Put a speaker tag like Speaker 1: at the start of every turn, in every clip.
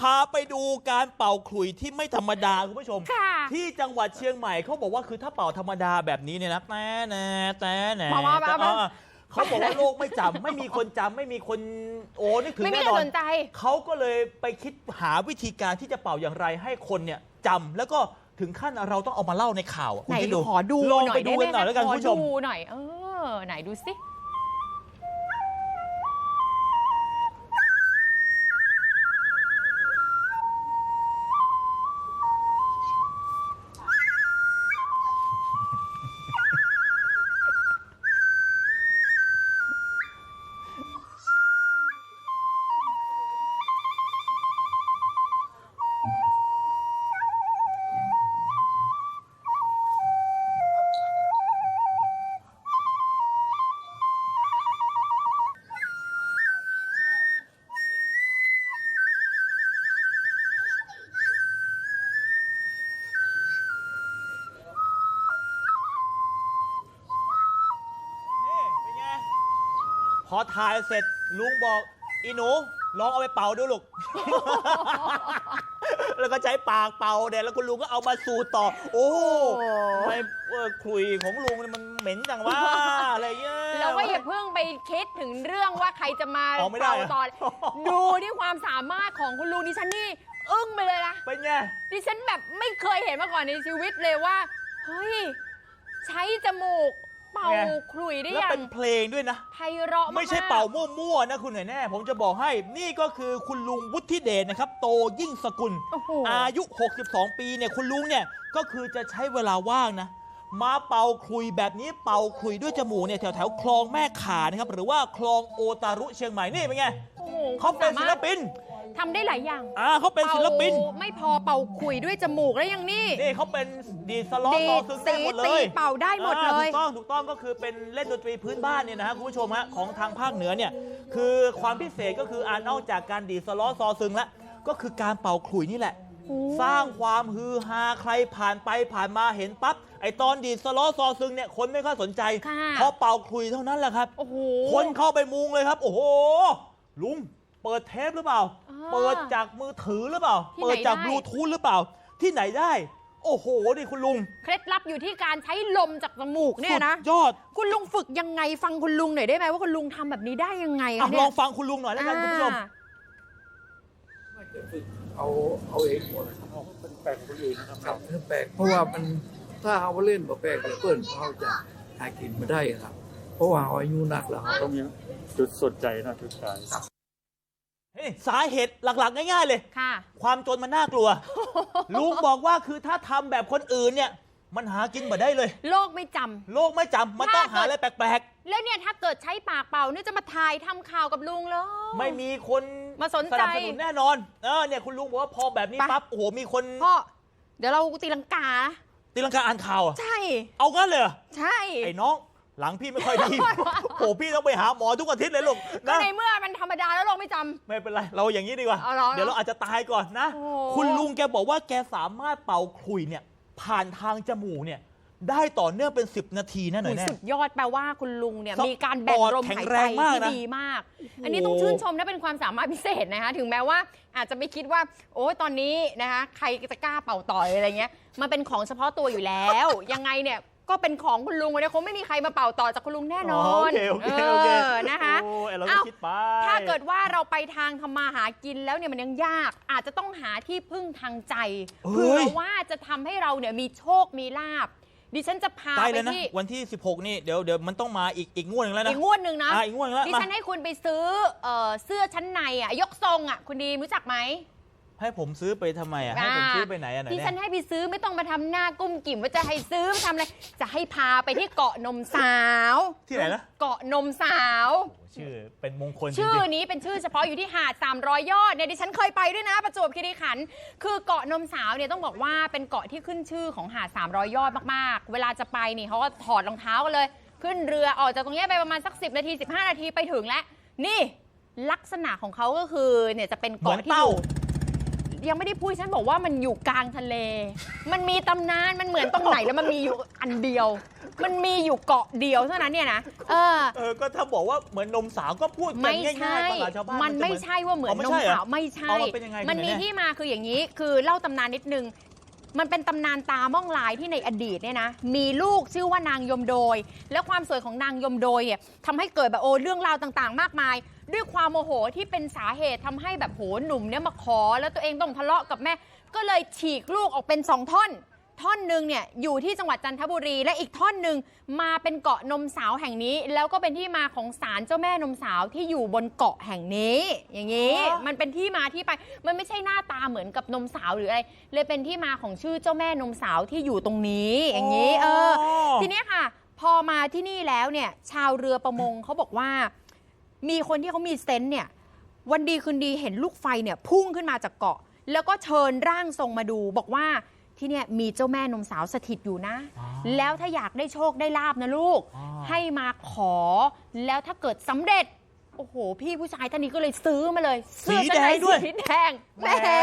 Speaker 1: พาไปดูการเป่าขลุ่ยที่ไม่ธรรมดาคุณผู้ชม
Speaker 2: ค่ะ
Speaker 1: ที่จังหวัดเชียงใหม่เขาบอกว่าคือถ้าเป่าธรรมดาแบบนี้เนี่ยนะแต่แน่แต่แน่
Speaker 2: มามามามา
Speaker 1: เออเขาบอกว่าโลกไม่จำไม่มีคนจำไม่มีคนโอ้นึกถึง
Speaker 2: ไม่มี
Speaker 1: แน่
Speaker 2: ใคร
Speaker 1: นอน
Speaker 2: สนใจ
Speaker 1: เขาก็เลยไปคิดหาวิธีการที่จะเป่าอย่างไรให้คนเนี่ยจำแล้วก็ถึงขั้นเราต้องเอามาเล่าในข่าวอะคุณ
Speaker 2: ไหน
Speaker 1: คิดดู
Speaker 2: ขอดู
Speaker 1: ลอง
Speaker 2: หน่
Speaker 1: ไป
Speaker 2: อย
Speaker 1: ดู
Speaker 2: ได้ไหม
Speaker 1: กันหน่อยแล้วกัน
Speaker 2: ข
Speaker 1: คุ
Speaker 2: อ
Speaker 1: ณผู้ชม
Speaker 2: ดูหน่อยเออไหนดูสิ
Speaker 1: พอถ่ายเสร็จลุงบอกอีหนูลองเอาไปเป่าดูลูก แล้วก็ใช้ปากเป่าเด็แล้วคุณลุงก็เอามาสูดต่อโอ้
Speaker 2: โอ้
Speaker 1: ทำไมเอ่อขลุยของลุงเนี่ยมันเหม็นจังวะอะไรเงี้ย
Speaker 2: เราก็อย่าเพิ่งไปคิดถึงเรื่องว่าใครจะมา
Speaker 1: อ๋อไม่ได้
Speaker 2: เป่า
Speaker 1: เหรอ
Speaker 2: ตอนดูที่ความสามารถของคุณลุงดิฉันนี่อึ้งไปเลยนะ
Speaker 1: เป็นไง
Speaker 2: ดิฉันแบบไม่เคยเห็นมาก่อนในชีวิตเลยว่า เฮ้ย ใช้จมูก เป่า
Speaker 1: ไง
Speaker 2: ขลุ่ยได้
Speaker 1: แล้ว
Speaker 2: อย่า
Speaker 1: เป็
Speaker 2: ง
Speaker 1: นเพลงด้วยนะ
Speaker 2: ไพเราะมากๆ
Speaker 1: ไม่ใช่เป่ามั่วๆนะคุณหน่อยแน่ ผมจะบอกให้นี่ก็คือคุณลุงวุฒิเดชนะครับโตยิ่งสกุล
Speaker 2: โอ้โห
Speaker 1: อายุ 62 ปีเนี่ยคุณลุงเนี่ยก็คือจะใช้เวลาว่างนะ มาเป่าคลุยแบบนี้เป่าคลุยด้วยจมูกเนี่ยแถวแถวๆคลองแม่ขานะครับหรือว่าคลองโอตารุเชียงใหม่นี่เป็นไง
Speaker 2: โอ้โห
Speaker 1: เขาเป็นศิลปิน
Speaker 2: ทำได้หลายอย่าง
Speaker 1: อ่าเขาเป็นศิลปิน
Speaker 2: เป่าไม่พอเป่าขลุ่ยด้วยจมูกแล้วยังนี่
Speaker 1: นี่เขาเป็นดีดสล้อ
Speaker 2: ดี
Speaker 1: ต่อ
Speaker 2: ด
Speaker 1: ซึงได้
Speaker 2: สี
Speaker 1: หมดเล
Speaker 2: ตี
Speaker 1: ย
Speaker 2: เป่าได้หมดเล
Speaker 1: อ่ายถูกต้องถูกต้องก็คือเป็นเล่นดนตรีพื้นบ้านเนี่ยนะฮะคุณผู้ชมฮะของทางภาคเหนือเนี่ยคือความพิเศษก็คืออ่านอกจากการดีดสล้อซอซึงแล้วก็คือการเป่าขลุ่ยนี่แหละ
Speaker 2: โอ้
Speaker 1: สร้างความฮือฮาใครผ่านไปผ่านมาเห็นปั๊บ ไอตอนดีดสล้อซอซึงเนี่ยคนไม่ค่อยสนใจ
Speaker 2: ค่ะ
Speaker 1: พอเป่าขลุ่ยเท่านั้นแหละครับ
Speaker 2: โอ้โห
Speaker 1: คนเข้าไปมุงเลยครับ โอ้โห ลุง เปิดเทปหรือเปล่า
Speaker 2: อ่า
Speaker 1: เปิดจากมือถือหรือเปล่า
Speaker 2: ที่ไหน
Speaker 1: เปิดจาก
Speaker 2: ได้
Speaker 1: บลูทูธหรือเปล่า ที่ไหนได้ โอ้โหนี่คุณลุง
Speaker 2: เคล็ดลับอยู่ที่การใช้ลมจากจมูกเนี่ยนะ
Speaker 1: สุดยอด
Speaker 2: คุณลุงฝึกยังไงฟังคุณลุงหน่อยได้ไหมว่าคุณลุงทำแบบนี้ได้ยังไง
Speaker 1: อะ
Speaker 2: คะเนี่
Speaker 1: ล
Speaker 2: ย
Speaker 1: องฟังคุณลุงหน่อยแล้วกันคุณผู้ชม
Speaker 2: อ่า
Speaker 3: ไม่จะฝึกเอาเอาเองหมดเลยครับ
Speaker 4: เอาเป็นแปลงคนอื่นนะครับ
Speaker 3: ครับเรื่องแปลกเพราะว่ามัน ถ้าเอาเล่นบ่แปลกเดี๋ยวเปิ้นเขาจะหากินมาได้ครับ เพราะว่าเขาอายุหนักแล้วเขา
Speaker 4: ต้องมีจุดสนใจนะจุดขาย
Speaker 1: เฮ้ยสาเหตุหลักๆ ง่าย ๆ เลย
Speaker 2: ค่ะ
Speaker 1: ความจนมันน่ากลัว ลุงบอกว่าคือถ้าทำแบบคนอื่นเนี่ยมันหากินมาได้เลย
Speaker 2: โลกไม่จำ
Speaker 1: โลกไม่จำมันต้องหาอะไรแปลก
Speaker 2: แล้วเนี่ยถ้าเกิดใช้ปากเป่าเนี่ยจะมาถ่ายทำข่าวกับลุงเลย
Speaker 1: ๆไม่มีคน
Speaker 2: มาสนใจ
Speaker 1: สนับสนุนแน่นอน เออเนี่ยคุณลุงบอกว่าพอแบบนี้
Speaker 2: ไป
Speaker 1: ปั๊บโอ้โหมีคน
Speaker 2: พ่อเดี๋ยวเราตีลังกา
Speaker 1: ตีลังกาอ่านข่าวอะ
Speaker 2: ใช่
Speaker 1: เอางั้นเลยเหรอ
Speaker 2: ใช่
Speaker 1: ไอ้น้อง หลังพี่ไม่ค่อยดีโอ้พี่ต้องไปหาหมอทุกอาทิตย์เลยลูก
Speaker 2: ก็
Speaker 1: นะ
Speaker 2: ในเมื่อมันธรรมดาแล้วโลกไม่จำ
Speaker 1: ไม่เป็นไร เราอย่างนี้ดีกว่า
Speaker 2: เอาเหรอ
Speaker 1: เดี๋ยวเราอาจจะตายก่อนนะ
Speaker 2: โอ้
Speaker 1: คุณลุงแกบอกว่าแกสามารถเป่าขลุยเนี่ย ผ่านทางจมูกเนี่ย ได้ต่อเนื่องเป็น 10 นาทีนะหน่อย
Speaker 2: โอ้ย
Speaker 1: แน่
Speaker 2: สุดยอดแปลว่าคุณลุงเนี่ย
Speaker 1: ซับ
Speaker 2: มีการแบ่งลม
Speaker 1: แข็ง
Speaker 2: หาย
Speaker 1: แร
Speaker 2: ใจ
Speaker 1: งมาก
Speaker 2: ที่
Speaker 1: นะ
Speaker 2: ดีมาก อันนี้ต้องชื่นชมนะเป็นความสามารถพิเศษนะคะ ถึงแม้ว่าอาจจะไม่คิดว่า โอ้ยตอนนี้นะคะใครจะกล้าเป่าต่อยอะไรเงี้ยมันเป็นของเฉพาะตัวอยู่แล้ว ยังไงเนี่ยก็เป็นของคุณลุงเนี่ยคงไม่มีใครมาเป่าต่อจากคุณลุงแน่นอน
Speaker 1: โอเคโอเคโอเค
Speaker 2: เออนะคะ
Speaker 1: โอ้ยเราก็
Speaker 2: เอ้า
Speaker 1: คิดไป
Speaker 2: ถ้าเกิดว่าเราไปทางทำมาหากินแล้วเนี่ยมันยังยาก อาจจะต้องหาที่พึ่งทางใจ
Speaker 1: เฮ้
Speaker 2: เผื่
Speaker 1: ย
Speaker 2: อว่าจะทำให้เราเนี่ยมีโชคมีลาบ ดิฉันจะพา
Speaker 1: ใกล้
Speaker 2: ไป
Speaker 1: แล้วนะ
Speaker 2: ที่
Speaker 1: วันที่ 16 นี่เดี๋ยวเดี๋ยวมันต้องมาอีกอีกงวดหนึงแล้วนะ
Speaker 2: อีกงวดหนึ่งนะ
Speaker 1: อะอีกงวดหนึงแล้ว
Speaker 2: ดิ
Speaker 1: มา
Speaker 2: ฉันให้คุณไปซื้อเอ่อเสื้อชั้นในอะยกทรงอะคุณดีมรู้จักไหม
Speaker 1: ให้ผมซื้อไปทำไมอะให้ผมซื้อไปไหนอะไหน
Speaker 2: ดิ
Speaker 1: เนี่
Speaker 2: ฉัน
Speaker 1: ย
Speaker 2: ให้ไปซื้อไม่ต้องมาทำหน้ากุ้มกิ่มว่าจะให้ซื้อมาทำอะไร จะให้พาไปที่เกาะนมสาว
Speaker 1: ที่ไหนนะ
Speaker 2: เกาะนมสาว
Speaker 1: โอ้โหชื่อเป็นมงคลจ
Speaker 2: ชื่อ
Speaker 1: ริง
Speaker 2: นี้เป็นชื่อเฉพาะอยู่ที่หาด 300 ยอดเนี่ยดิฉันเคยไปด้วยนะ ประจวบคีรีขันธ์คือเกาะนมสาวเนี่ยต้องบอกว่าเป็นเกาะที่ขึ้นชื่อของหาด 300 ยอดมากๆ เวลาจะไปนี่เขาก็ถอดรองเท้ากันเลย ขึ้นเรือออกจากตรงเนี้ยไปประมาณสัก 10 นาที 15 นาทีไปถึงแล้ว นี่ลักษณะของเขาก็คือเนี่ยจะเป็น
Speaker 1: ๆเหมือน
Speaker 2: เกาะที่อ
Speaker 1: เต้า
Speaker 2: ยู่ ยังไม่ได้พูดฉันบอกว่ามันอยู่กลางทะเล มันมีตำนานมันเหมือนตรงไหนแล้วมันมีอยู่อันเดียว มันมีอยู่เกาะเดียวเท่านั้นเนี่ยนะเออ
Speaker 1: เออก็ถ้าบอกว่าเหมือนนมสาวก็พูดกัน
Speaker 2: ไม่
Speaker 1: ง่า
Speaker 2: ใช่
Speaker 1: ยๆภาษาชาวบ้าน
Speaker 2: มันไม่
Speaker 1: จะ
Speaker 2: ใช่ว่าเหมือน
Speaker 1: อ๋อไม่
Speaker 2: น
Speaker 1: ใช่
Speaker 2: ม
Speaker 1: เหรอ
Speaker 2: สาวไม่ใช่
Speaker 1: เอามันเป็นยังไง
Speaker 2: มันมี
Speaker 1: คุณไหนเนี่ย
Speaker 2: ที่มาคืออย่างนี้ คือเล่าตำนานนิดนึง มันเป็นตำนานตาม่องลายที่ในอดีตเนี่ยนะมีลูกชื่อว่านางยมโดย และความสวยของนางยมโดยเนี่ยทำให้เกิดแบบโอ้เรื่องราวต่างๆ มากมาย ด้วยความโมโหที่เป็นสาเหตุทำให้แบบโหหนุ่มเนี่ยมาขอ แล้วตัวเองต้องทะเลาะกับแม่ ก็เลยฉีกลูกออกเป็นสองท่อน ท่อนหนึ่งเนี่ยอยู่ที่จังหวัดจันทบุรี และอีกท่อนหนึ่งมาเป็นเกาะนมสาวแห่งนี้ แล้วก็เป็นที่มาของศาลเจ้าแม่นมสาวที่อยู่บนเกาะแห่งนี้ อย่างนี้ มันเป็นที่มาที่ไป มันไม่ใช่หน้าตาเหมือนกับนมสาวหรืออะไร เลยเป็นที่มาของชื่อเจ้าแม่นมสาวที่อยู่ตรงนี้ อย่างนี้ เออ ทีเนี้ยค่ะ พอมาที่นี่แล้วเนี่ยชาวเรือประมงเขาบอกว่า มีคนที่เขามีเซนส์เนี่ยวันดีคืนดีเห็นลูกไฟเนี่ยพุ่งขึ้นมาจากเกาะ แล้วก็เชิญร่างทรงมาดูบอกว่า ที่เนี่ยมีเจ้าแม่นมสาวสถิตอยู่นะ
Speaker 1: อ๋อ
Speaker 2: แล้วถ้าอยากได้โชคได้ลาบนะลูก
Speaker 1: อ๋อ
Speaker 2: ให้มาขอ แล้วถ้าเกิดสำเร็จ โอ้โห พี่ผู้ชายท่านนี้ก็เลยซื้อมาเลย เสื้อชั้นใน
Speaker 1: สีแดงด้วย
Speaker 2: สี แดงแหม่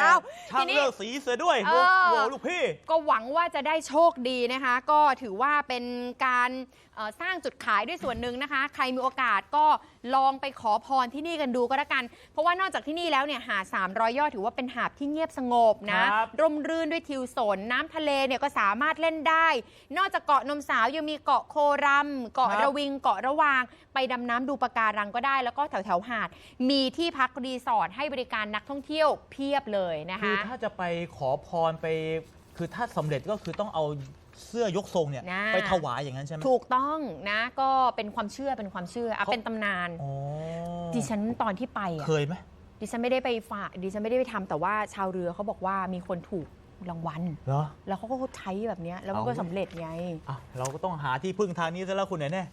Speaker 2: เอา
Speaker 1: ช่าง
Speaker 2: ทีนี้
Speaker 1: เลือกสีเสือด้วย
Speaker 2: เอ
Speaker 1: หัว
Speaker 2: อ
Speaker 1: หัวลูกพี่
Speaker 2: ก็หวังว่าจะได้โชคดีนะคะ ก็ถือว่าเป็นการเอ่อสร้างจุดขายด้วยส่วนหนึ่งนะคะ ใครมีโอกาสก็ลองไปขอพรที่นี่กันดูก็แล้วกัน เพราะว่านอกจากที่นี่แล้วเนี่ยหาด300 ยอดถือว่าเป็นหาดที่เงียบสงบนะ ครับ ร่มรื่นด้วยทิวสนน้ำทะเลเนี่ยก็สามารถเล่นได้ นอกจากเกาะนมสาวยังมีเกาะโครัม เกาะ
Speaker 1: ครับ
Speaker 2: ระวิงเกาะระวาง ไปดำน้ำดูปะการังก็ได้ แล้วก็แถวแถวๆหาด มีที่พักรีสอร์ทให้บริการนักท่องเที่ยวเพียบเลยนะ
Speaker 1: คือ
Speaker 2: คะ
Speaker 1: ถ้าจะไปขอพรไป คือถ้าสำเร็จก็คือต้องเอาเสื้อยกทรงเนี่ย
Speaker 2: นะ
Speaker 1: ไปถวายอย่างนั้นใช่ไหม
Speaker 2: ถูกต้องนะก็เป็นความเชื่อเป็นความเชื่ออะ
Speaker 1: เขา
Speaker 2: เป็นตำนาน
Speaker 1: อ๋อ
Speaker 2: ดิฉันตอนที่ไปอะ
Speaker 1: เคยไหม
Speaker 2: ดิฉันไม่ได้ไปฝากดิฉันไม่ได้ไปทำแต่ว่าชาวเรือเขาบอกว่ามีคนถูกรางวัล
Speaker 1: เหรอ
Speaker 2: แล้วเขาก็ใช้แบบเนี้ยแล้วมันก็
Speaker 1: เอา
Speaker 2: สำเร็จไง
Speaker 1: อะเราก็ต้องหาที่พึ่งทางนี้ซะแล้วคุณแน่